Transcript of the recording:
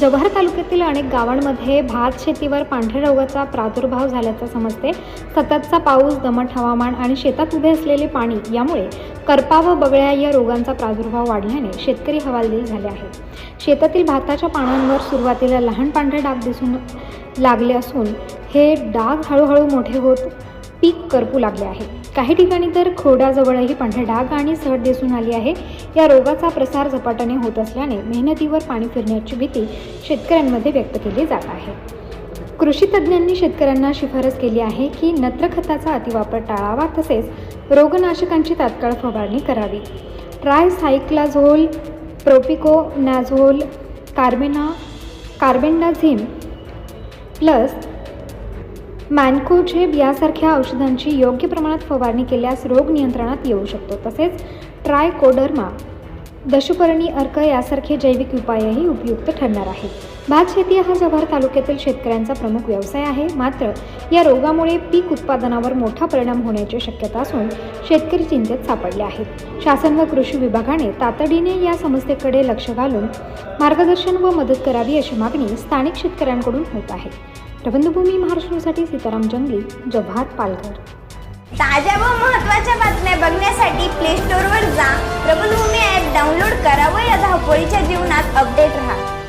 जव्हार तालुक्यातील अनेक गावांमध्ये भात शेतीवर पांढऱ्या रोगाचा प्रादुर्भाव झाल्याचं समजते. सततचा पाऊस दमट हवामान आणि शेतात उभे असलेले पाणी यामुळे करपा व बगळ्या या रोगांचा प्रादुर्भाव वाढल्याने शेतकरी हवालदिल झाले आहेत. शेतातील भाताच्या पानांवर सुरुवातीला लहान पांढरे डाग दिसून लागले असून हे डाग हळूहळू मोठे होत पीक करपू लागले आहे. काही ठिकाणी तर खोडाजवळही पांढरे डाग आणि सहट दिसून आली आहे. या रोगाचा प्रसार झपाट्याने होत असल्याने मेहनतीवर पाणी फिरण्याची भीती शेतकऱ्यांमध्ये व्यक्त केली जात आहे. कृषी तज्ज्ञांनी शेतकऱ्यांना शिफारस केली आहे की नत्र खताचा अतिवापर टाळावा तसेच रोगनाशकांची तात्काळ फवारणी करावी. ट्राय सायक्लाझोल प्रोपिको नॅझोल कार्बेना कार्बेंडाझिम प्लस मॅनकोझेब यासारख्या औषधांची योग्य प्रमाणात फवारणी केल्यास रोग नियंत्रणात येऊ शकतो. तसेच ट्रायकोडर्मा दशपर्णी अर्क यासारखे जैविक उपायही उपयुक्त ठरणार आहेत भात शेती हा जव्हार तालुक्यातील शेतकऱ्यांचा प्रमुख व्यवसाय आहे. मात्र या रोगामुळे पीक उत्पादनावर मोठा परिणाम होण्याची शक्यता असून शेतकरी चिंतेत सापडले आहेत. शासन व कृषी विभागाने तातडीने या समस्येकडे लक्ष घालून मार्गदर्शन व मदत करावी अशी मागणी स्थानिक शेतकऱ्यांकडून होत आहे. प्रबंधभूमी महाराष्ट्रासाठी सीताराम जंगली जव्हार पालघर. ताज्या व महत्त्वाच्या बातम्या बघण्यासाठी प्ले स्टोअरवर जा. प्रबंधभूमी ॲप डाउनलोड करा व या धावपळीच्या जीवनात अपडेट राहा.